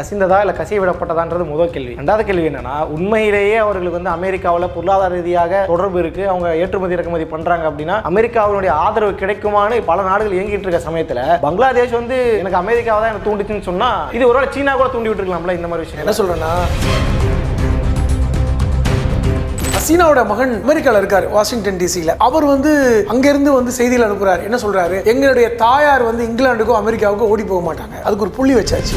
கசிந்ததா இல்லை கசிய விடப்பட்டதான்றது முதல் கேள்வி. ரெண்டாவது கேள்வி என்னன்னா உண்மையிலேயே அவர்களுக்கு வந்து அமெரிக்காவில் பொருளாதார ரீதியாக தொடர்பு இருக்கு. அவங்க ஏற்றுமதி இறக்குமதி பண்றாங்க அப்படின்னா அமெரிக்காவினுடைய ஆதரவு கிடைக்குமான்னு பல நாடுகள் இயங்கிட்டு இருக்க சமயத்தில் பங்களாதேஷ் வந்து எனக்கு அமெரிக்காவை தான் எனக்கு தூண்டுச்சுன்னு சொன்னா இது ஒருவேளை சீனா கூட தூண்டி விட்டுருக்கலாம்ல இந்த மாதிரி விஷயம் என்ன சொல்றேன்னா சீனாவோட மகன் அமெரிக்கால இருக்காரு வாஷிங்டன் டிசியில அவர் வந்து அங்கிருந்து வந்து செய்தியில் அனுப்புறாரு. என்ன சொல்றாரு? எங்களுடைய தாயார் வந்து இங்கிலாந்துக்கும் அமெரிக்காவுக்கும் ஓடி போக மாட்டாங்க. அதுக்கு ஒரு புள்ளி வச்சாச்சு.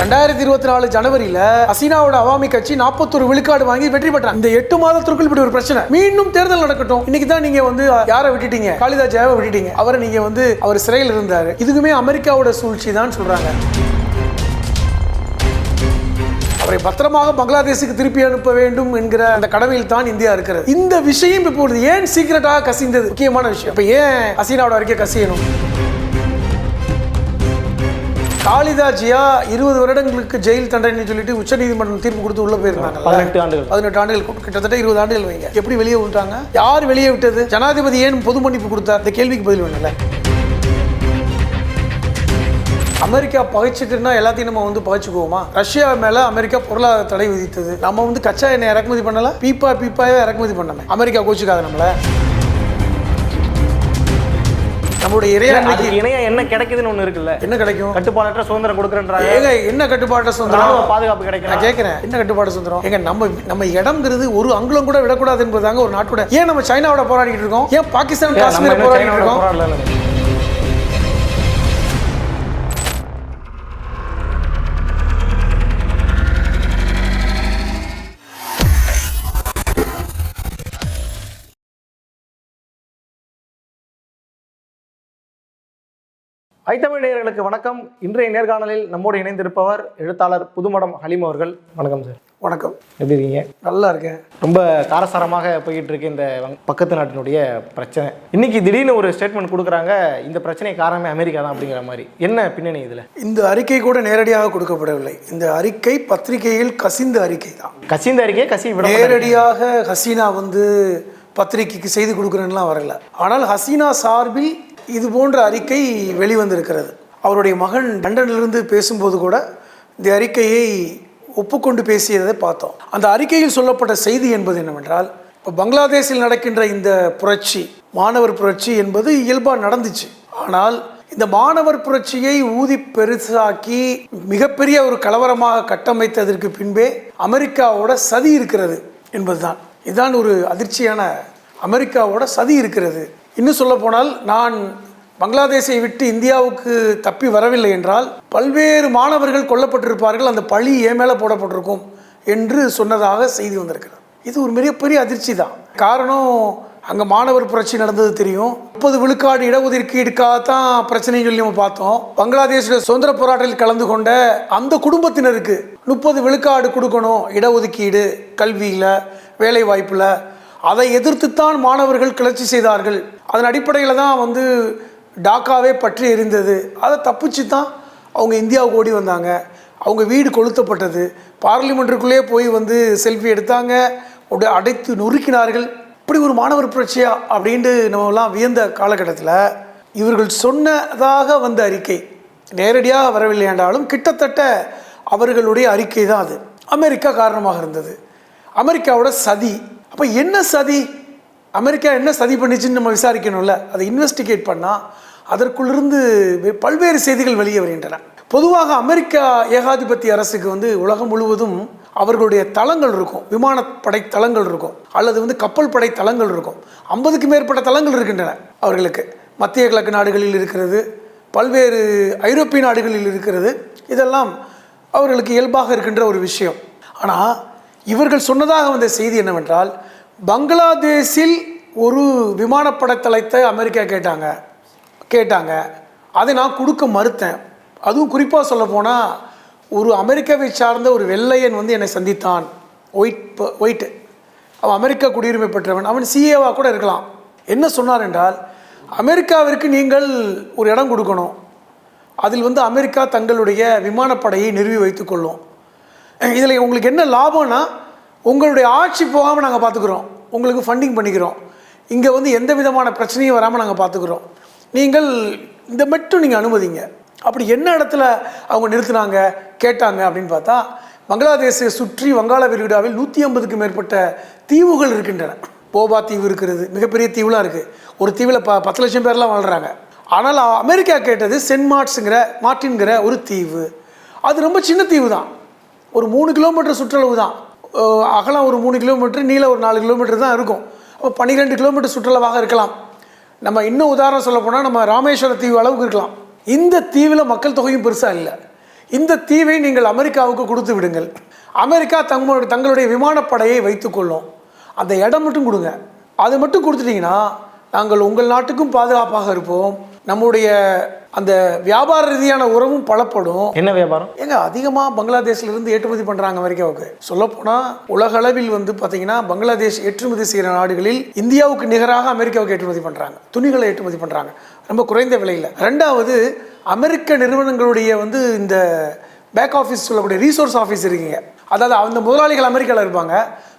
ரெண்டாயிரத்தி இருபத்தி நாலு ஜனவரியில ஹசீனாவோட அவாமி கட்சி நாற்பத்தொரு விழுக்காடு வாங்கி வெற்றி பெற்றாங்க. இந்த எட்டு மாதத்திற்குள் இப்படி ஒரு பிரச்சனை. மீண்டும் தேர்தல் நடக்கட்டும். இன்னைக்கு தான் நீங்க வந்து யாரை விட்டுட்டீங்க? காளிதா ஜெயாவை விட்டுட்டீங்க. அவரை நீங்க வந்து அவர் சிறையில் இருந்தாரு. இதுக்குமே அமெரிக்காவோட சூழ்ச்சி தான் சொல்றாங்க. அவரை பத்திரமாக பங்களாதேஷுக்கு திருப்பி அனுப்ப வேண்டும் என்கிற அந்த கடமையில் தான் இந்தியா இருக்கிறது. இந்த விஷயம் இப்பொழுது ஏன் சீக்கிரட்டாக கசிந்தது? முக்கியமான விஷயம். இப்ப ஏன் ஹசீனாவோட அறிக்கை கசியணும்? காளிதா ஜியா இருபது வருடங்களுக்கு ஜெயில் தண்டனை சொல்லிட்டு உச்சநீதிமன்றம் தீர்ப்பு கொடுத்து உள்ள போயிருந்தாங்க பதினெட்டு ஆண்டுகள். பதினெட்டு ஆண்டுகள். கிட்டத்தட்ட இருபது ஆண்டுகள் வைங்க. எப்படி வெளியே விட்டாங்க யார் வெளியே விட்டது? ஜனாதிபதி ஏன் பொது மன்னிப்பு கொடுத்தார்? இந்த கேள்விக்கு பதில் வேணும்ல. அமெரிக்கா பகைச்சிட்டுனா எல்லாத்தையும் நம்ம வந்து பகைச்சுக்குவோமா? ரஷ்யா மேல அமெரிக்கா பொருளாதார தடை விதித்தது. நம்ம வந்து கச்சா எண்ணெய் இறக்குமதி பண்ணல பீப்பா பீப்பாவே இறக்குமதி பண்ணமே. அமெரிக்கா கோச்சுக்காத நம்மள. நம்மளுடைய இறையாண்மைக்கு இணையா என்ன கிடைக்குதுன்னு ஒண்ணு இருக்குல்ல? என்ன கிடைக்கும்? கட்டுப்பாடற்ற சுதந்திரம் கொடுக்குறேன்றாங்க ஏங்க என்ன கட்டுப்பாட்டு சுதந்திரம்? பாதுகாப்பு நான் கிடைக்கும் கேட்கிறேன் என்ன கட்டுப்பாடு சுதந்திரம்? எங்க நம்ம நம்ம இடம்ங்கிறது ஒரு அங்குலம் கூட விடக்கூடாது என்பதாங்க ஒரு நாட்டோட ஏன் நம்ம சைனாவோட போராடிட்டு இருக்கோம்? ஏன் பாகிஸ்தான் காஷ்மீர் போராடிட்டு இருக்கோம்? ஐத்தமிழ் நேயர்களுக்கு வணக்கம். இன்றைய நேர்காணலில் நம்மோடு இணைந்திருப்பவர் எழுத்தாளர் புதுமடம் ஹலீம் அவர்கள். வணக்கம் சார். வணக்கம். எப்படி இருக்கீங்க? நல்லா இருக்கேன். ரொம்ப காரசாரமாக போய்கிட்டு இருக்கு இந்த பக்கத்து நாட்டினுடைய பிரச்சனை. இன்னைக்கு திடீர்னு ஒரு ஸ்டேட்மெண்ட் கொடுக்குறாங்க இந்த பிரச்சனை காரணமே அமெரிக்கா தான் அப்படிங்கிற மாதிரி. என்ன பின்னணி இதில்? இந்த அறிக்கை கூட நேரடியாக கொடுக்கப்படவில்லை. இந்த அறிக்கை பத்திரிகையில் கசிந்த அறிக்கை தான். கசிந்த அறிக்கை கசி நேரடியாக ஹசீனா வந்து பத்திரிகைக்கு செய்தி கொடுக்குறேன்னுலாம் வரல. ஆனால் ஹசீனா சார்பில் இது போன்ற அறிக்கை வெளிவந்திருக்கிறது. அவருடைய மகன் லண்டனிலிருந்து பேசும்போது கூட இந்த அறிக்கையை ஒப்புக்கொண்டு பேசியதை பார்த்தோம். அந்த அறிக்கையில் சொல்லப்பட்ட செய்தி என்பது என்னவென்றால் இப்போ பங்களாதேஷில் நடக்கின்ற இந்த புரட்சி மாணவர் புரட்சி என்பது இயல்பாக நடந்துச்சு. ஆனால் இந்த மாணவர் புரட்சியை ஊதி பெருசாக்கி மிகப்பெரிய ஒரு கலவரமாக கட்டமைத்ததற்கு பின்பே அமெரிக்காவோட சதி இருக்கிறது என்பதுதான். இதுதான் ஒரு அதிர்ச்சியான அமெரிக்காவோட சதி இருக்கிறது. இன்னும் சொல்ல போனால் நான் பங்களாதேஷை விட்டு இந்தியாவுக்கு தப்பி வரவில்லை என்றால் பல்வேறு மாணவர்கள் கொல்லப்பட்டிருப்பார்கள் அந்த பழி ஏன் மேலே போடப்பட்டிருக்கும் என்று சொன்னதாக செய்தி வந்திருக்கிறது. இது ஒரு மிகப்பெரிய அதிர்ச்சி தான். காரணம் அங்கே மாணவர் புரட்சி நடந்தது தெரியும். முப்பது விழுக்காடு இடஒதுக்கீடுக்காக தான் பிரச்சனைன்னு சொல்லி நம்ம பார்த்தோம். பங்களாதேஷோட சுதந்திர போராட்டத்தில் கலந்து கொண்ட அந்த குடும்பத்தினருக்கு முப்பது விழுக்காடு கொடுக்கணும் இடஒதுக்கீடு கல்வியில் வேலை வாய்ப்பில் அதை எதிர்த்துத்தான் மாணவர்கள் கிளர்ச்சி செய்தார்கள். அதன் அடிப்படையில் தான் வந்து டாக்காவே பற்றி எரிந்தது. அதை தப்பிச்சு தான் அவங்க இந்தியாவுக்கு ஓடி வந்தாங்க. அவங்க வீடு கொளுத்தப்பட்டது. பார்லிமெண்ட்டுக்குள்ளே போய் வந்து செல்ஃபி எடுத்தாங்க. அப்படியே அடைத்து நொறுக்கினார்கள். இப்படி ஒரு மாணவர் புரட்சியா அப்படின்ட்டு நம்மலாம் வியந்த காலகட்டத்தில் இவர்கள் சொன்னதாக வந்த அறிக்கை. நேரடியாக வரவில்லை என்றாலும் கிட்டத்தட்ட அவர்களுடைய அறிக்கை தான் அது. அமெரிக்கா காரணமாக இருந்தது. அமெரிக்காவோட சதி அப்போ என்ன சதி? அமெரிக்கா என்ன சதி பண்ணிச்சுன்னு நம்ம விசாரிக்கணும்ல. அதை இன்வெஸ்டிகேட் பண்ணால் அதற்குள்ளிருந்து பல்வேறு செய்திகள் வெளியே வருகின்றன. பொதுவாக அமெரிக்கா ஏகாதிபத்திய அரசுக்கு வந்து உலகம் முழுவதும் அவர்களுடைய தளங்கள் இருக்கும். விமானப்படை தளங்கள் இருக்கும். அல்லது வந்து கப்பல் படை தளங்கள் இருக்கும். ஐம்பதுக்கு மேற்பட்ட தளங்கள் இருக்கின்றன அவர்களுக்கு. மத்திய கிழக்கு நாடுகளில் இருக்கிறது பல்வேறு ஐரோப்பிய நாடுகளில் இருக்கிறது. இதெல்லாம் அவர்களுக்கு இயல்பாக இருக்கின்ற ஒரு விஷயம். ஆனால் இவர்கள் சொன்னதாக வந்த செய்தி என்னவென்றால் பங்களாதேஷில் ஒரு விமானப்படை தலைத்தை அமெரிக்கா கேட்டாங்க. கேட்டாங்க. அதை நான் கொடுக்க மறுத்தேன். அதுவும் குறிப்பாக சொல்ல போனால் ஒரு அமெரிக்காவை சார்ந்த ஒரு வெள்ளையன் வந்து என்னை சந்தித்தான். ஒயிட் ப- ஒயிட்டு. அவன் அமெரிக்கா குடியுரிமை பெற்றவன். அவன் சிஏவாக கூட இருக்கலாம். என்ன சொன்னார் என்றால் அமெரிக்காவிற்கு நீங்கள் ஒரு இடம் கொடுக்கணும். அதில் வந்து அமெரிக்கா தங்களுடைய விமானப்படையை நிறுவி வைத்துக்கொள்ளும் இதில் உங்களுக்கு என்ன லாபம்னா உங்களுடைய ஆட்சி போகாமல் நாங்கள் பார்த்துக்குறோம் உங்களுக்கு ஃபண்டிங் பண்ணிக்கிறோம். இங்கே வந்து எந்த விதமான பிரச்சனையும் வராமல் நாங்கள் பார்த்துக்குறோம் நீங்கள் இந்த மட்டும் நீங்கள் அனுமதிங்க. அப்படி என்ன இடத்துல அவங்க நிறுத்தினாங்க கேட்டாங்க அப்படின்னு பார்த்தா பங்களாதேஷை சுற்றி வங்காள விரிகுடாவில் நூற்றி ஐம்பதுக்கு மேற்பட்ட தீவுகள் இருக்கின்றன. போபா தீவு இருக்கிறது மிகப்பெரிய தீவுலாம் இருக்குது ஒரு தீவில் ப பத்து லட்சம் பேர்லாம் வாழ்கிறாங்க ஆனால் அமெரிக்கா கேட்டது சென்ட் மார்ட்ஸுங்கிற மார்ட்டின்கிற ஒரு தீவு. அது ரொம்ப சின்ன தீவு தான் ஒரு மூணு கிலோமீட்டர் சுற்றளவு தான். அகலம் ஒரு மூணு கிலோமீட்டர் நீளம் ஒரு நாலு கிலோமீட்டர் தான் இருக்கும். அப்போ பன்னிரெண்டு கிலோமீட்டர் சுற்றளவாக இருக்கலாம். நம்ம இன்னும் உதாரணம் சொல்ல போனால் நம்ம ராமேஸ்வர தீவு அளவுக்கு இருக்கலாம். இந்த தீவில் மக்கள் தொகையும் பெருசாக இல்லை. இந்த தீவை நீங்கள் அமெரிக்காவுக்கு கொடுத்து விடுங்கள். அமெரிக்கா தங்களுடைய தங்களுடைய விமானப்படையை வைத்துக்கொள்ளும் அந்த இடம் மட்டும் கொடுங்க. அது மட்டும் கொடுத்துட்டீங்கன்னா நாங்கள் உங்கள் நாட்டுக்கும் பாதுகாப்பாக இருப்போம். நம்முடைய அந்த வியாபார ரீதியான உறவும் பலப்படும். என்ன வியாபாரம்? ஏங்க அதிகமாக பங்களாதேஷ்ல இருந்து ஏற்றுமதி பண்ணுறாங்க அமெரிக்காவுக்கு. சொல்லப்போனால் உலக அளவில் வந்து பார்த்தீங்கன்னா பங்களாதேஷ் ஏற்றுமதி செய்கிற நாடுகளில் இந்தியாவுக்கு நிகராக அமெரிக்காவுக்கு ஏற்றுமதி பண்ணுறாங்க துணிகளை ஏற்றுமதி பண்ணுறாங்க ரொம்ப குறைந்த விலையில். ரெண்டாவது அமெரிக்க நிறுவனங்களுடைய வந்து இந்த பேக் ஆஃபீஸ் சொல்லக்கூடிய ரீசோர்ஸ் ஆஃபீஸ் இருக்கீங்க. அதாவது அந்த முதலாளிகள் அமெரிக்காவில் இருப்பாங்க.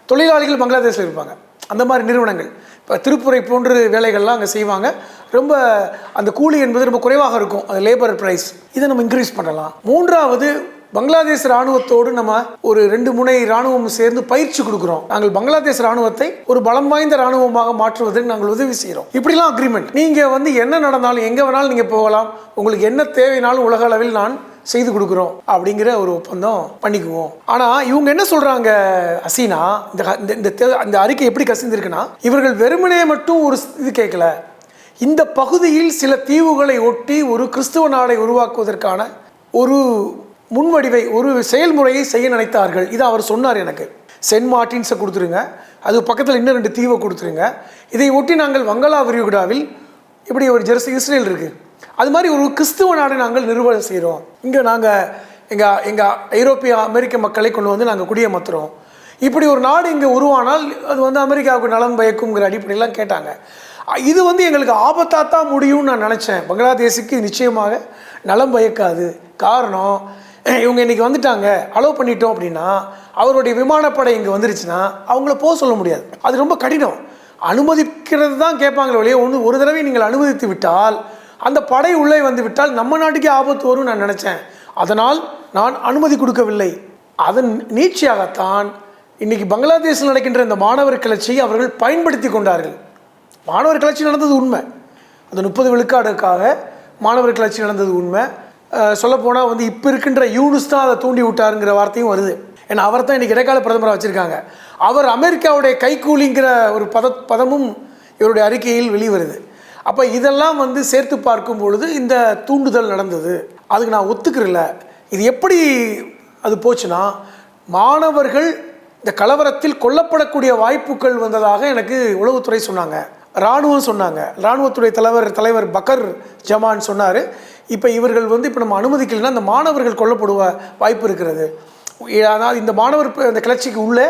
தொழிலாளிகள் பங்களாதேஷில் இருப்பாங்க. அந்த மாதிரி நிறுவனங்கள். இப்போ திருப்புரை போன்ற வேலைகள்லாம் அங்கே செய்வாங்க. ரொம்ப அந்த கூலி என்பது ரொம்ப குறைவாக இருக்கும். அது லேபர் ப்ரைஸ் இதை நம்ம இன்க்ரீஸ் பண்ணலாம். மூன்றாவது பங்களாதேஷ் ராணுவத்தோடு நம்ம ஒரு ரெண்டு முனை ராணுவம் சேர்ந்து பயிற்சி கொடுக்குறோம். நாங்கள் பங்களாதேஷ் ராணுவத்தை ஒரு பலம் வாய்ந்த ராணுவமாக மாற்றுவதற்கு நாங்கள் உதவி செய்கிறோம். இப்படிலாம் அக்ரிமெண்ட் நீங்கள் வந்து என்ன நடந்தாலும் எங்கே வேணாலும் நீங்கள் போகலாம். உங்களுக்கு என்ன தேவைனாலும் உலக அளவில் நான் செய்து கொடுக்குறோம் அப்படிங்கிற ஒரு ஒப்பந்தம் பண்ணிக்குவோம். ஆனால் இவங்க என்ன சொல்கிறாங்க அசீனா? இந்த இந்த- இந்த தே- அறிக்கை எப்படி கசிந்திருக்குன்னா இவர்கள் வெறுமனே மட்டும் ஒரு இது கேட்கல. இந்த பகுதியில் சில தீவுகளை ஒட்டி ஒரு கிறிஸ்துவ நாடை உருவாக்குவதற்கான ஒரு முன்வடிவை ஒரு செயல்முறையை செய்ய நினைத்தார்கள். இதை அவர் சொன்னார் எனக்கு. சென்ட் மார்ட்டின்ஸை கொடுத்துருங்க. அது பக்கத்தில் இன்னும் ரெண்டு தீவை கொடுத்துருங்க. இதை ஒட்டி நாங்கள் வங்களா விரிகுடாவில் இப்படி ஒரு ஜெர்சி இஸ்ரேல் இருக்குது அது மாதிரி ஒரு கிறிஸ்துவ நாடு நாங்கள் நிறுவனம் செய்கிறோம் இங்கே நாங்கள் எங்கள் எங்கள் ஐரோப்பிய அமெரிக்க மக்களை கொண்டு வந்து நாங்கள் குடியமர்த்துறோம். இப்படி ஒரு நாடு இங்கே உருவானால் அது வந்து அமெரிக்காவுக்கு நலன் பயக்குங்கிற அடிப்படையெல்லாம் கேட்டாங்க. இது வந்து எங்களுக்கு ஆபத்தாக தான் முடியும்னு நான் நினச்சேன். பங்களாதேஷுக்கு நிச்சயமாக நலம் பயக்காது. காரணம் இவங்க இன்னைக்கு வந்துட்டாங்க. அலோவ் பண்ணிட்டோம் அப்படின்னா அவருடைய விமானப்படை இங்கே வந்துருச்சுன்னா அவங்கள போக சொல்ல முடியாது. அது ரொம்ப கடினம். அனுமதிக்கிறது தான் கேட்பாங்களே ஒழிய ஒன்று ஒரு தடவை நீங்கள் அனுமதித்து விட்டால் அந்த படை உள்ளே வந்துவிட்டால் நம்ம நாட்டுக்கே ஆபத்து வரும் நான் நினச்சேன். அதனால் நான் அனுமதி கொடுக்கவில்லை. அதன் நீட்சியாகத்தான் இன்னைக்கு பங்களாதேஷில் நடக்கின்ற இந்த மாணவர் கிளர்ச்சியை அவர்கள் பயன்படுத்தி கொண்டார்கள். மாணவர் கிளர்ச்சி நடந்தது உண்மை. அந்த முப்பது விழுக்காடுக்காக மாணவர் கிளர்ச்சி நடந்தது உண்மை. சொல்லப்போனால் வந்து இப்போ இருக்கின்ற யூனுஸ் தான் அதை தூண்டி விட்டாருங்கிற வார்த்தையும் வருது. ஏன்னா அவர் தான் இன்றைக்கி இடைக்கால பிரதமராக வச்சுருக்காங்க. அவர் அமெரிக்காவுடைய கைக்கூலிங்கிற ஒரு பத பதமும் இவருடைய அறிக்கையில் வெளிவருது. அப்போ இதெல்லாம் வந்து சேர்த்து பார்க்கும் பொழுது இந்த தூண்டுதல் நடந்தது. அதுக்கு நான் ஒத்துக்கிறல. இது எப்படி அது போச்சுன்னா மாணவர்கள் இந்த கலவரத்தில் கொல்லப்படக்கூடிய வாய்ப்புகள் வந்ததாக எனக்கு உளவுத்துறை சொன்னாங்க. இராணுவம் சொன்னாங்க. இராணுவத்துடைய தலைவர் தலைவர் பக்கர் ஜமான் சொன்னார். இப்போ இவர்கள் வந்து இப்போ நம்ம அனுமதிக்கலைன்னா இந்த மாணவர்கள் கொல்லப்படுவ வாய்ப்பு இருக்கிறது. ஆனால் இந்த மாணவர் ப- இந்த கிளர்ச்சிக்கு உள்ளே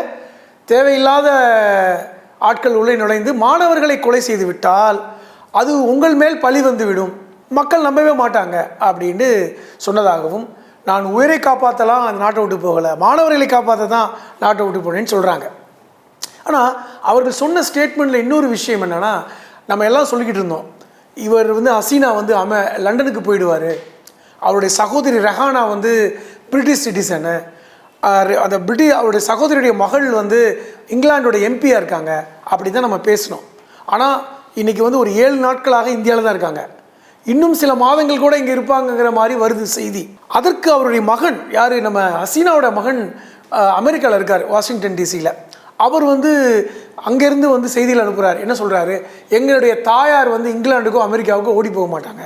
தேவையில்லாத ஆட்கள் உள்ளே நுழைந்து மாணவர்களை கொலை செய்து விட்டால் அது உங்கள் மேல் பழி வந்துவிடும். மக்கள் நம்பவே மாட்டாங்க அப்படின்னு சொன்னதாகவும் நான் உயிரை காப்பாற்றலாம் அந்த நாட்டை விட்டு போகலை. மாணவர்களை காப்பாற்ற தான் நாட்டை விட்டு போனேன்னு சொல்கிறாங்க ஆனால் அவர்கள் சொன்ன ஸ்டேட்மெண்ட்டில் இன்னொரு விஷயம் என்னென்னா நம்ம எல்லாம் சொல்லிக்கிட்டு இருந்தோம். இவர் வந்து ஹசீனா வந்து அம லண்டனுக்கு போயிடுவார். அவருடைய சகோதரி ரெஹானா வந்து பிரிட்டிஷ் சிட்டிசனு. அந்த பிரிட்டி அவருடைய சகோதரியுடைய மகள் வந்து இங்கிலாண்டோட எம்பியாக இருக்காங்க. அப்படி தான் நம்ம பேசினோம். ஆனால் இன்றைக்கி வந்து ஒரு ஏழு நாட்களாக இந்தியாவில் தான் இருக்காங்க. இன்னும் சில மாதங்கள் கூட இங்கே இருப்பாங்கங்கிற மாதிரி வருது செய்தி. அதற்கு அவருடைய மகன் யார்? நம்ம ஹசீனாவோட மகன் அமெரிக்காவில் இருக்கார் வாஷிங்டன் டிசியில் அவர் வந்து அங்கேருந்து வந்து செய்தியில் அனுப்புகிறார் என்ன சொல்கிறாரு எங்களுடைய தாயார் வந்து இங்கிலாந்துக்கும் அமெரிக்காவுக்கும் ஓடி போக மாட்டாங்க.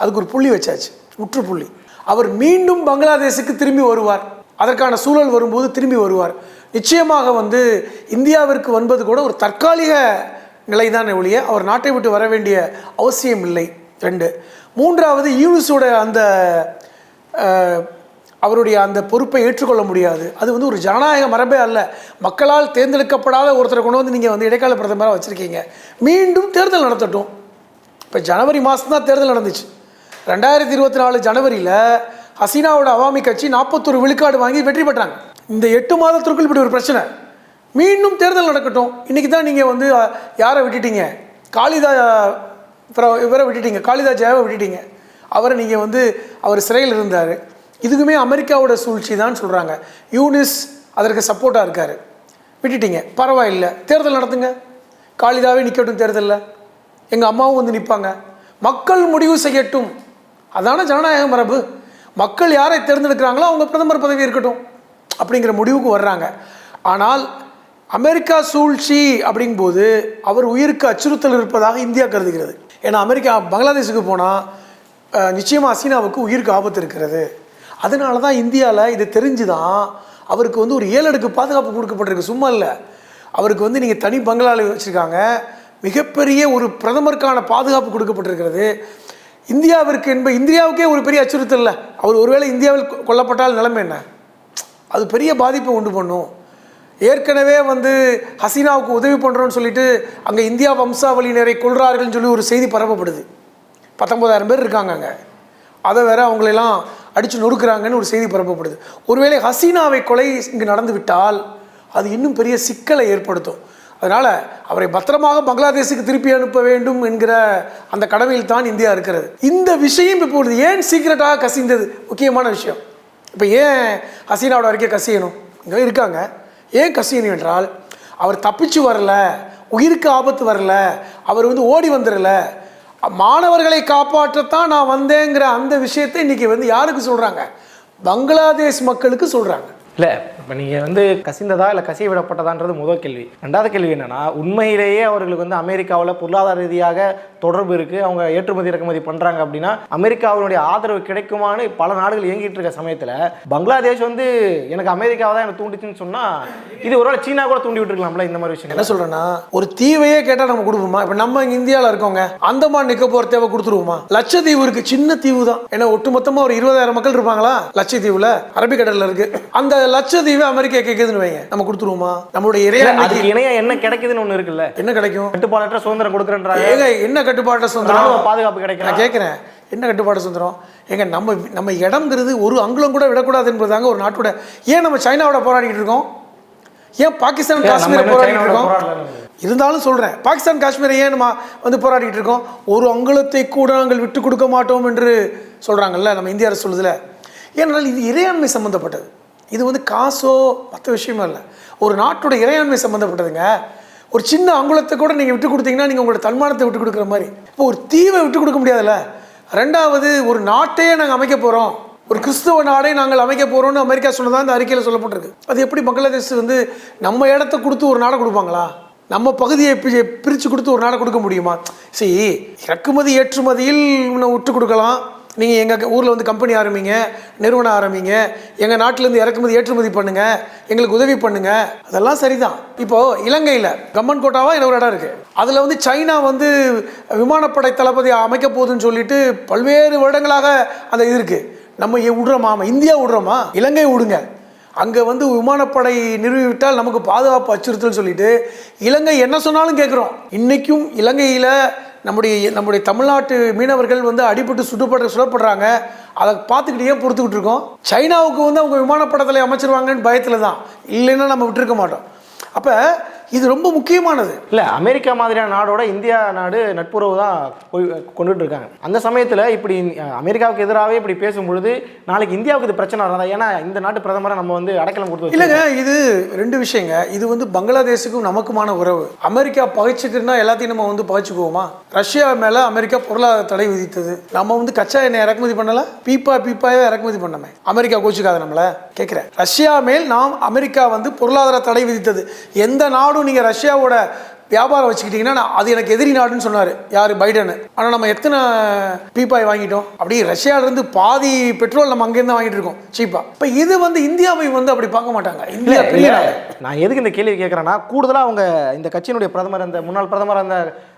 அதுக்கு ஒரு புள்ளி வச்சாச்சு. முற்றுப்புள்ளி அவர் மீண்டும் பங்களாதேஷுக்கு திரும்பி வருவார். அதற்கான சூழல் வரும்போது திரும்பி வருவார். நிச்சயமாக வந்து இந்தியாவிற்கு வன்பது கூட ஒரு தற்காலிக நிலைதான் ஒழிய அவர் நாட்டை விட்டு வர வேண்டிய அவசியம் இல்லை. ரெண்டு. மூன்றாவது யூனிஸோட அந்த அவருடைய அந்த பொறுப்பை ஏற்றுக்கொள்ள முடியாது. அது வந்து ஒரு ஜனநாயக மரபே அல்ல. மக்களால் தேர்ந்தெடுக்கப்படாத ஒருத்தரை கொண்டு வந்து நீங்கள் வந்து இடைக்கால பிரதமராக வச்சுருக்கீங்க. மீண்டும் தேர்தல் நடத்தட்டும். இப்போ ஜனவரி மாதம் தான் தேர்தல் நடந்துச்சு. ரெண்டாயிரத்தி இருபத்தி நாலு ஜனவரியில் ஹசீனாவோட அவாமி கட்சி நாற்பத்தொரு விழுக்காடு வாங்கி வெற்றி பெற்றாங்க. இந்த எட்டு மாதத்திற்குள் இப்படி ஒரு பிரச்சனை. மீண்டும் தேர்தல் நடக்கட்டும். இன்றைக்கி தான் நீங்கள் வந்து யாரை விட்டுட்டீங்க? காளிதா இவரை விட்டுட்டீங்க. காளிதா ஜெயாவை விட்டுட்டீங்க. அவரை நீங்கள் வந்து அவர் சிறையில் இருந்தார். இதுக்குமே அமெரிக்காவோட சூழ்ச்சி தான் சொல்கிறாங்க யூனிஸ் அதற்கு சப்போர்ட்டாக இருக்கார். விட்டுட்டீங்க. பரவாயில்லை. தேர்தல் நடத்துங்க. காளிதாவே நிற்கட்டும் தேர்தலில். எங்கள் அம்மாவும் வந்து நிற்பாங்க மக்கள் முடிவு செய்யட்டும். அதான ஜனநாயக மரபு. மக்கள் யாரை தேர்ந்தெடுக்கிறாங்களோ அவங்க பிரதமர் பதவி இருக்கட்டும். அப்படிங்கிற முடிவுக்கு வர்றாங்க. ஆனால் அமெரிக்கா சூழ்ச்சி அப்படிங்கும்போது அவர் உயிருக்கு அச்சுறுத்தல் இருப்பதாக இந்தியா கருதுகிறது. ஏன்னா அமெரிக்கா பங்களாதேஷுக்கு போனால் நிச்சயமாக அசீனாவுக்கு உயிருக்கு ஆபத்து இருக்கிறது. அதனால தான் இந்தியாவில் இது தெரிஞ்சு தான் அவருக்கு வந்து ஒரு ஏழடுக்கு பாதுகாப்பு கொடுக்கப்பட்டிருக்கு. சும்மா இல்லை. அவருக்கு வந்து நீங்கள் தனி பங்களாவில் வச்சுருக்காங்க. மிகப்பெரிய ஒரு பிரதமருக்கான பாதுகாப்பு கொடுக்கப்பட்டிருக்கிறது. இந்தியாவிற்கு என்ப இந்தியாவுக்கே ஒரு பெரிய அச்சுறுத்தல் இல்லை. அவர் ஒருவேளை இந்தியாவில் கொ- கொல்லப்பட்டால் நிலைமை என்ன? அது பெரிய பாதிப்பை உண்டு பண்ணும். ஏற்கனவே வந்து ஹசீனாவுக்கு உதவி பண்ணுறோன்னு சொல்லிட்டு அங்கே இந்தியா வம்சாவளியினரை கொள்கிறார்கள்னு சொல்லி ஒரு செய்தி பரப்பப்படுது. பத்தொன்பதாயிரம் பேர் இருக்காங்க அங்கே. அதை வேற அவங்களெல்லாம் அடித்து நொறுக்குறாங்கன்னு ஒரு செய்தி பரப்பப்படுது. ஒருவேளை ஹசீனாவை கொலை இங்கு நடந்து விட்டால் அது இன்னும் பெரிய சிக்கலை ஏற்படுத்தும். அதனால் அவரை பத்திரமாக பங்களாதேஷுக்கு திருப்பி அனுப்ப வேண்டும் என்கிற அந்த கடமையில் தான் இந்தியா இருக்கிறது. இந்த விஷயம் இப்பொழுது ஏன் சீக்கிரட்டாக கசிந்தது? முக்கியமான விஷயம். இப்போ ஏன் ஹசீனாவோட அறிக்கை கசியணும்? இங்கே இருக்காங்க. ஏன் கசியணும் என்றால் அவர் தப்பிச்சு வரல உயிருக்கு ஆபத்து வரல அவர் வந்து ஓடி வந்துடல மாணவர்களை காப்பாற்றத்தான் நான் வந்தேங்கிற அந்த விஷயத்தை இன்னைக்கு வந்து யாருக்கு சொல்கிறாங்க பங்களாதேஷ் மக்களுக்கு சொல்கிறாங்க இல்லை இப்போ நீங்கள் வந்து கசிந்ததா இல்லை கசிய விடப்பட்டதான்றது முதல் கேள்வி. ரெண்டாவது கேள்வி என்னென்னா உண்மையிலேயே அவர்களுக்கு வந்து அமெரிக்காவில் பொருளாதார ரீதியாக தொடர்பு இருக்குது அவங்க ஏற்றுமதி இறக்குமதி பண்ணுறாங்க அப்படின்னா அமெரிக்காவினுடைய ஆதரவு கிடைக்குமான்னு பல நாடுகள் இயங்கிட்டு இருக்க சமயத்தில் பங்களாதேஷ் வந்து எனக்கு அமெரிக்காவை தான் எனக்கு தூண்டுச்சுன்னு சொன்னால் இது ஒருவேளை சீனா கூட தூண்டி விட்டுருக்கலாம்ல இந்த மாதிரி விஷயம் என்ன சொல்கிறேன்னா ஒரு தீவையே கேட்டால் நம்ம கொடுப்போமா? இப்போ நம்ம இங்கே இந்தியாவில் இருக்கோங்க அந்தமான் நிக்கோபோர் தேவை கொடுத்துருவோமா? லட்சத்தீவு இருக்குது சின்ன தீவு தான். ஏன்னா ஒட்டுமொத்தமாக ஒரு இருபதாயிரம் மக்கள் இருப்பாங்களா? லட்சத்தீவில் அரபிக்கடலில் இருக்குது அந்த லட்சத்தீவு அமெரிக்கா கேட்குதுன்னு வைங்க. நம்ம கொடுத்துருவோமா? நம்மளுடைய இறையாண்மைக்கு அதுக்கு இணையா என்ன கிடைக்குதுன்னு ஒன்று இருக்குல்ல? என்ன கிடைக்கும்? கட்டுப்பாடற்ற சுதந்திரம் கொடுக்குறேன்றாங்க. ஏங்க என்ன கட்டுப்பாட்ட சுதந்திரம்? பாதுகாப்பு கிடைக்கும் நான் கேட்குறேன் என்ன கட்டுப்பாடு சுதந்திரம்? ஏங்க நம்ம நம்ம இடம்ங்கிறது ஒரு அங்குலம் கூட விடக்கூடாது என்பதாங்க ஒரு நாட்டோட ஏன் நம்ம சைனாவோட போராடிக்கிட்டு இருக்கோம்? ஏன் பாகிஸ்தான் காஷ்மீரை போராடிட்டு இருக்கோம்? இருந்தாலும் சொல்கிறேன் பாகிஸ்தான் காஷ்மீரை ஏன் நம்ம வந்து போராடிட்டு இருக்கோம்? ஒரு அங்குலத்தை கூட நாங்கள் விட்டு கொடுக்க மாட்டோம் என்று சொல்கிறாங்கல்ல நம்ம இந்திய அரசு சொல்லுதுல. ஏனென்றால் இது இறையாண்மை சம்மந்தப்பட்டது இது வந்து காசோ மற்ற விஷயமும் இல்லை. ஒரு நாட்டோட இறையாண்மை சம்மந்தப்பட்டதுங்க ஒரு சின்ன அங்குலத்தை கூட நீங்கள் விட்டு கொடுத்தீங்கன்னா நீங்கள் உங்களோட தன்மானத்தை விட்டு கொடுக்குற மாதிரி. இப்போ ஒரு தீவை விட்டு கொடுக்க முடியாதுல்ல? ரெண்டாவது ஒரு நாட்டையே நாங்கள் அமைக்க போகிறோம் ஒரு கிறிஸ்துவ நாடே நாங்கள் அமைக்க போகிறோம்னு அமெரிக்கா சொன்னதான் இந்த அறிக்கையில் சொல்லப்பட்டிருக்கு. அது எப்படி பங்களாதேஷ் வந்து நம்ம இடத்த கொடுத்து ஒரு நாடை கொடுப்பாங்களா? நம்ம பகுதியை பி- பிரித்து கொடுத்து ஒரு நாடை கொடுக்க முடியுமா? சரி இறக்குமதி ஏற்றுமதியில் உன்னை விட்டு கொடுக்கலாம். நீங்கள் எங்கள் ஊரில் வந்து கம்பெனி ஆரம்பிங்க நிறுவனம் ஆரம்பிங்க எங்கள் நாட்டிலேருந்து இறக்குமதி ஏற்றுமதி பண்ணுங்கள் எங்களுக்கு உதவி பண்ணுங்கள் அதெல்லாம் சரிதான். இப்போது இலங்கையில் கம்மன் கோட்டாவா என்ன ஒரு இடம் இருக்குது அதில் வந்து சைனா வந்து விமானப்படை தளபதி அமைக்க போகுதுன்னு சொல்லிட்டு பல்வேறு வருடங்களாக அந்த இது இருக்குது நம்ம விடுறோமா? இந்தியா விடுறோமா? இலங்கை விடுங்க. அங்கே வந்து விமானப்படை நிறுவிவிட்டால் நமக்கு பாதுகாப்பு அச்சுறுத்தல் சொல்லிட்டு இலங்கை என்ன சொன்னாலும் கேட்குறோம். இன்றைக்கும் இலங்கையில் நம்முடைய நம்முடைய தமிழ்நாட்டு மீனவர்கள் வந்து அடிபட்டு சுட்டுப்பட சுடப்படுறாங்க. அதை பார்த்துக்கிட்டே பொறுத்துக்கிட்டு இருக்கோம். சைனாவுக்கு வந்து அவங்க விமானப்படத்தில் அமைச்சிருவாங்கன்னு பயத்தில் தான் இல்லைன்னா நம்ம விட்டுருக்க மாட்டோம். அப்போ இது ரொம்ப முக்கியமானது. இல்லை அமெரிக்கா மாதிரியான நாடோட இந்தியா நாடு நட்புறவு தான் போய் கொண்டுட்டு இருக்காங்க. அந்த சமயத்தில் இப்படி அமெரிக்காவுக்கு எதிராகவே இப்படி பேசும்பொழுது நாளைக்கு இந்தியாவுக்கு இது பிரச்சனை வராதா? ஏன்னா இந்த நாட்டு பிரதமரை நம்ம வந்து அடைக்கலம் கொடுத்து. இல்லைங்க இது ரெண்டு விஷயங்க. இது வந்து பங்களாதேஷுக்கும் நமக்குமான உறவு. அமெரிக்கா பகைச்சுக்குன்னா எல்லாத்தையும் நம்ம வந்து பகைச்சுக்குவோமா? ரஷ்யா மேல அமெரிக்கா பொருளாதார தடை விதித்தது. நம்ம வந்து கச்சா எண்ணெய் இறக்குமதி பண்ணல பீப்பா பீப்பாவே இறக்குமதி பண்ணமே. அமெரிக்கா கோச்சுக்காத நம்மள. கேட்குறேன் ரஷ்யா மேல் நாம் அமெரிக்கா வந்து பொருளாதார தடை விதித்தது. எந்த நாடும் நீங்க ரஷ்யாவோட வியாபாரம் வச்சுக்கிட்டீங்கன்னா அது எனக்கு எதிரி நாடுன்னு சொன்னார். யார்? பைடன். ஆனால் நம்ம எத்தனை பீப்பாய் வாங்கிட்டோம்? அப்படியே ரஷ்யாவிலேருந்து பாதி பெட்ரோல் நம்ம அங்கேருந்து வாங்கிட்டு இருக்கோம் சீப்பா இப்போ இது வந்து இந்தியாவை வந்து அப்படி பார்க்க மாட்டாங்க. இந்தியா பெரிய நான் எதுக்கு இந்த கேள்வி கேட்குறேன்னா கூடுதலாக அவங்க இந்த கட்சியினுடைய பிரதமர் அந்த முன்னாள் பிரதமர் அந்த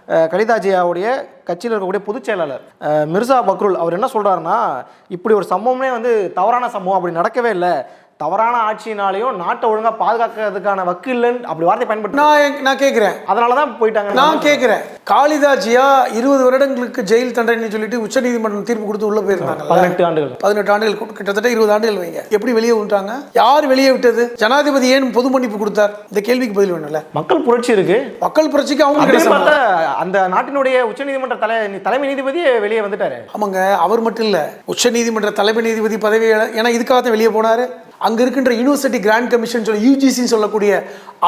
அஹ், கலிதா ஜியாவுடைய கட்சியில் இருக்கக்கூடிய பொதுச் செயலாளர் மிர்சா பக்ருல் அவர் என்ன சொல்றாருன்னா இப்படி ஒரு சம்பவமே வந்து தவறான சம்பவம் அப்படி நடக்கவே இல்லை. தவறான ஆட்சியினாலையும் நாட்டை ஒழுங்கா பாதுகாக்கிறதுக்கான வக்கு இல்லைன்னு அப்படி வார்த்தை பயன்படுத்த நான் நான் கேட்குறேன் அதனால தான் போயிட்டாங்க நான் கேட்குறேன் காளிதாஜியா இருபது வருடங்களுக்கு ஜெயில் தண்டனை சொல்லிட்டு உச்சநீதிமன்றம் தீர்ப்பு கொடுத்து உள்ள போயிருந்தாங்கல்ல? பதினெட்டு ஆண்டுகள். பதினெட்டு ஆண்டுகள் கிட்டத்தட்ட இருபது ஆண்டுகள் வைங்க. எப்படி வெளியே விட்டாங்க யார் வெளியே விட்டது? ஜனாதிபதி ஏன் பொது மன்னிப்பு கொடுத்தார்? இந்த கேள்விக்கு பதில் வேணும்ல. மக்கள் புரட்சி இருக்கு. மக்கள் புரட்சிக்கு? பார்த்தா அந்த நாட்டினுடைய உச்சநீதிமன்ற தலை தலைமை நீதிபதியே வெளியே வந்துட்டாரு. ஆமாங்க அவர் மட்டும் இல்ல. உச்ச நீதிமன்ற தலைமை நீதிபதி பதவி ஏன்னா இதுக்காக வெளியே போனாரு. அங்கே இருக்கின்ற யூனிவர்சிட்டி கிராண்ட் கமிஷன் சொல்லி யூஜிசின்னு சொல்லக்கூடிய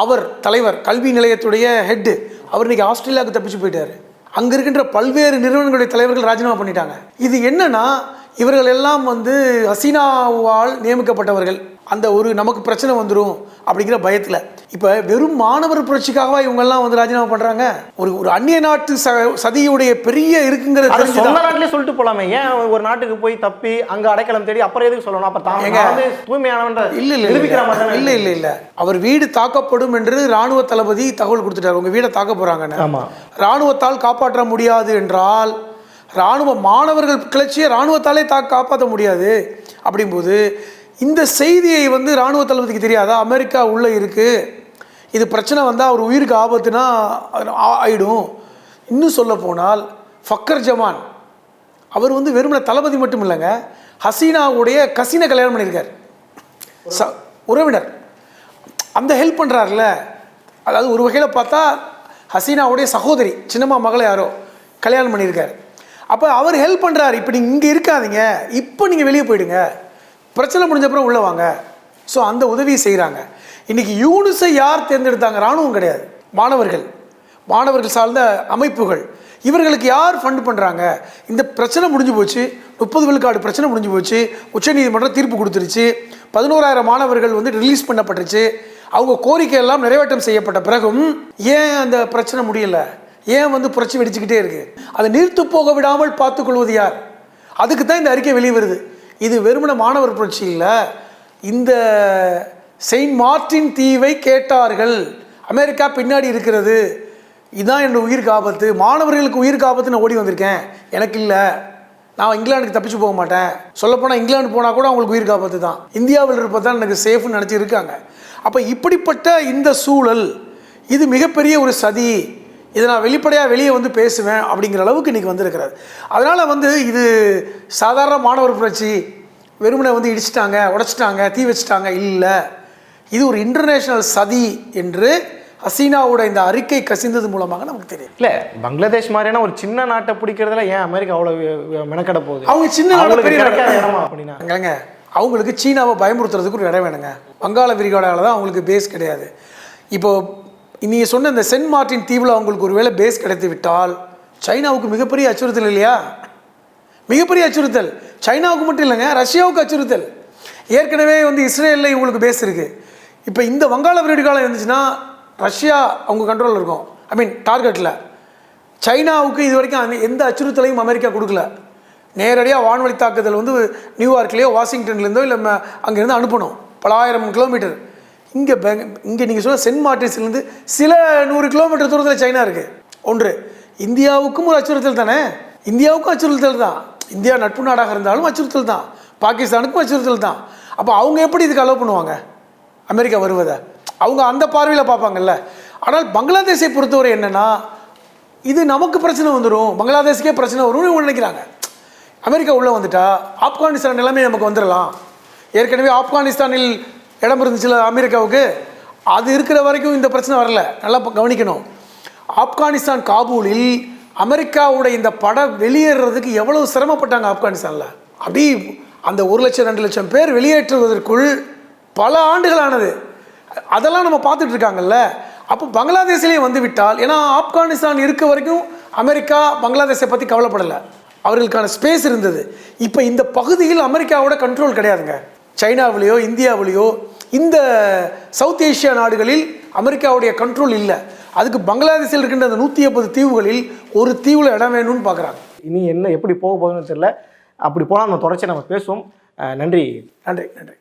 அவர் தலைவர் கல்வி நிலையத்துடைய ஹெட்டு அவர் இன்னைக்கு ஆஸ்திரேலியாவுக்கு தப்பிச்சு போயிட்டார். அங்கே இருக்கின்ற பல்வேறு நிறுவனங்களுடைய தலைவர்கள் ராஜினாமா பண்ணிட்டாங்க. இது என்னென்னா இவர்கள் எல்லாம் வந்து ஹசீனாவால் நியமிக்கப்பட்டவர்கள். அந்த ஒரு நமக்கு பிரச்சனை வந்துடும் அப்படிங்கிற பயத்தில். இப்போ வெறும் மாணவர் புரட்சிக்காகவா இவங்கெல்லாம் வந்து ராஜினாமா பண்ணுறாங்க ஒரு ஒரு அந்நிய நாட்டு ச சதியுடைய பெரிய இருக்குங்கிறது சொந்த நாட்டிலே சொல்லிட்டு போலாமே. ஏன் ஒரு நாட்டுக்கு போய் தப்பி அங்க அடைக்கலம் தேடி அப்புறம் எதுக்கு சொல்லணும்? அப்ப வந்து தூய்மையானவன்ற இல்ல இல்ல இல்ல இல்ல இல்ல அவர் வீடு தாக்கப்படும் என்று ராணுவ தளபதி தகவல் கொடுத்துட்டார். உங்க வீடை தாக்க போறாங்கன்னு ஆமா. ராணுவத்தால் காப்பாற்ற முடியாது என்றால் ராணுவ மாணவர்கள் கிளர்ச்சியை ராணுவத்தாலே தா காப்பாற்ற முடியாது. அப்படிங்கும்போது இந்த செய்தியை வந்து ராணுவ தளபதிக்கு தெரியாதா? அமெரிக்கா உள்ளே இருக்கு. இது பிரச்சனை வந்தால் அவர் உயிருக்கு ஆபத்துனா அது ஆ- ஆயிடும். இன்னும் சொல்ல போனால் ஃபக்கர் ஜமான் அவர் வந்து வெறுமனே தளபதி மட்டும் இல்லைங்க ஹசீனாவுடைய கசினை கல்யாணம் பண்ணியிருக்கார். ச உறவினர். அந்த ஹெல்ப் பண்ணுறாருல அதாவது ஒரு வகையில் பார்த்தா ஹசீனாவுடைய சகோதரி சின்னம்மா மகளை யாரோ கல்யாணம் பண்ணியிருக்கார். அப்போ அவர் ஹெல்ப் பண்ணுறாரு இப்போ நீங்கள் இங்கே இருக்காதீங்க. இப்போ நீங்கள் வெளியே போயிடுங்க. பிரச்சனை முடிஞ்சப்புறம் உள்ளே வாங்க. ஸோ அந்த உதவியை செய்கிறாங்க இன்றைக்கி யூனிஸை யார் தேர்ந்தெடுத்தாங்க? ராணுவம் கிடையாது. மாணவர்கள். மாணவர்கள் சார்ந்த அமைப்புகள். இவர்களுக்கு யார் ஃபண்ட் பண்ணுறாங்க இந்த பிரச்சனை முடிஞ்சு போச்சு. முப்பது விழுக்காடு பிரச்சனை முடிஞ்சு போச்சு. உச்சநீதிமன்றம் தீர்ப்பு கொடுத்துருச்சு. பதினோராயிரம் மாணவர்கள் வந்து ரிலீஸ் பண்ணப்பட்டுருச்சு. அவங்க கோரிக்கை எல்லாம் நிறைவேற்றம் செய்யப்பட்ட பிறகும் ஏன் அந்த பிரச்சனை முடியல? ஏன் வந்து புரட்சி வெடிச்சுக்கிட்டே இருக்குது அதை நீர்த்து போக விடாமல் பார்த்துக்கொள்வது யார்? அதுக்கு தான் இந்த அறிக்கை வெளியே வருது இது வெறுமன மாணவர் புரட்சி இல்லை. இந்த செயின்ட் மார்ட்டின் தீவை கேட்டார்கள். அமெரிக்கா பின்னாடி இருக்கிறது. இதுதான் என்னோடய உயிருக்கு ஆபத்து. மாணவர்களுக்கு உயிருக்கு ஆபத்து நான் ஓடி வந்திருக்கேன். எனக்கு இல்லை. நான் இங்கிலாந்துக்கு தப்பிச்சு போக மாட்டேன். சொல்லப்போனால் இங்கிலாந்து போனால் கூட அவங்களுக்கு உயிர் ஆபத்து தான். இந்தியாவில் இருப்பது தான் எனக்கு சேஃப்னு நினச்சி இருக்காங்க அப்போ இப்படிப்பட்ட இந்த சூழல் இது மிகப்பெரிய ஒரு சதி. இதை நான் வெளிப்படையாக வெளியே வந்து பேசுவேன் அப்படிங்கிற அளவுக்கு இன்றைக்கி வந்திருக்கிறது அதனால் வந்து இது சாதாரண மாணவர் புரட்சி வெறுமனை வந்து இடிச்சிட்டாங்க உடைச்சிட்டாங்க தீ வச்சிட்டாங்க இல்லை. இது ஒரு இன்டர்நேஷனல் சதி என்று ஹசீனாவோட இந்த அறிக்கை கசிந்தது மூலமாக நமக்கு தெரியும் இல்ல பங்களாதேஷ் மாதிரியான ஒரு சின்ன நாட்டை பிடிக்கிறதுல ஏன் அமெரிக்கா அவ்வளவு மெனக்கட போகுது? அவங்க சின்ன அப்படின்னா? அங்கங்க அவங்களுக்கு சீனாவை பயமுறுத்துறதுக்கு ஒரு இடம் வேணுங்க. வங்காள விரிகுடாவில் தான் அவங்களுக்கு பேஸ் கிடையாது. இப்போ நீங்கள் சொன்ன இந்த சென்ட் மார்ட்டின் தீவில் அவங்களுக்கு ஒருவேளை பேஸ் கிடைத்து விட்டால் சைனாவுக்கு மிகப்பெரிய அச்சுறுத்தல் இல்லையா? மிகப்பெரிய அச்சுறுத்தல். சைனாவுக்கு மட்டும் இல்லைங்க ரஷ்யாவுக்கு அச்சுறுத்தல். ஏற்கனவே வந்து இஸ்ரேலில் இவங்களுக்கு பேஸ் இருக்குது இப்போ இந்த வங்காள விரிகுடாவில் இருந்துச்சுன்னா ரஷ்யா அவங்க கண்ட்ரோலில் இருக்கும். ஐ மீன் டார்கெட்டில் சைனாவுக்கு இது வரைக்கும் அந்த எந்த அச்சுறுத்தலையும் அமெரிக்கா கொடுக்கல. நேரடியாக வான்வழி தாக்குதல் வந்து நியூயார்க்லேயோ வாஷிங்டன்லேருந்தோ இல்லை அங்கேருந்து அனுப்பணும். பல ஆயிரம் கிலோமீட்டர் இங்கே பெங் இங்கே நீங்கள் சொன்ன சென்ட் மார்டின்ஸ்லேருந்து சில நூறு கிலோமீட்டர் தூரத்தில் சைனா இருக்குது ஒன்று இந்தியாவுக்கும் ஒரு அச்சுறுத்தல் தானே? இந்தியாவுக்கும் அச்சுறுத்தல் தான். இந்தியா நட்பு நாடாக இருந்தாலும் அச்சுறுத்தல் தான். பாகிஸ்தானுக்கும் அச்சுறுத்தல் தான். அப்போ அவங்க எப்படி இதுக்கு அலோவ் பண்ணுவாங்க? அமெரிக்கா வருவதை. அவங்க அந்த பார்வையில் பார்ப்பாங்கல்ல. ஆனால் பங்களாதேஷை பொறுத்தவரை என்னென்னா இது நமக்கு பிரச்சனை வந்துடும் பங்களாதேஷுக்கே பிரச்சனை வரும்னு இவங்க நினைக்கிறாங்க. அமெரிக்கா உள்ளே வந்துட்டா ஆப்கானிஸ்தான் நிலைமை நமக்கு வந்துடலாம் ஏற்கனவே ஆப்கானிஸ்தானில் இடம் இருந்துச்சுல அமெரிக்காவுக்கு? அது இருக்கிற வரைக்கும் இந்த பிரச்சனை வரல. நல்லா கவனிக்கணும். ஆப்கானிஸ்தான் காபூலில் அமெரிக்காவோட இந்த படம் வெளியேறதுக்கு எவ்வளவு சிரமப்பட்டாங்க ஆப்கானிஸ்தானில்? அப்படி அந்த ஒரு லட்சம் ரெண்டு லட்சம் பேர் வெளியேற்றுவதற்குள் பல ஆண்டுகள் ஆனது அதெல்லாம் நம்ம பார்த்துட்டு இருக்காங்கல்ல அப்போ பங்களாதேஷ்லேயே வந்து விட்டால் ஏன்னா ஆப்கானிஸ்தான் இருக்க வரைக்கும் அமெரிக்கா பங்களாதேஷை பற்றி கவலைப்படலை. அவர்களுக்கான ஸ்பேஸ் இருந்தது. இப்போ இந்த பகுதியில் அமெரிக்காவோட கண்ட்ரோல் கிடையாதுங்க. சைனாவிலேயோ இந்தியாவிலேயோ இந்த சவுத் ஏசியா நாடுகளில் அமெரிக்காவுடைய கண்ட்ரோல் இல்லை. அதுக்கு பங்களாதேஷில் இருக்கின்ற அந்த நூற்றி ஐம்பது தீவுகளில் ஒரு தீவில் இடம் வேணும்னு பார்க்குறாங்க இனி என்ன எப்படி போக போகுதுன்னு தெரியல. அப்படி போனால் நம்ம தொடர்ச்சி நம்ம பேசுவோம். நன்றி. நன்றி நன்றி.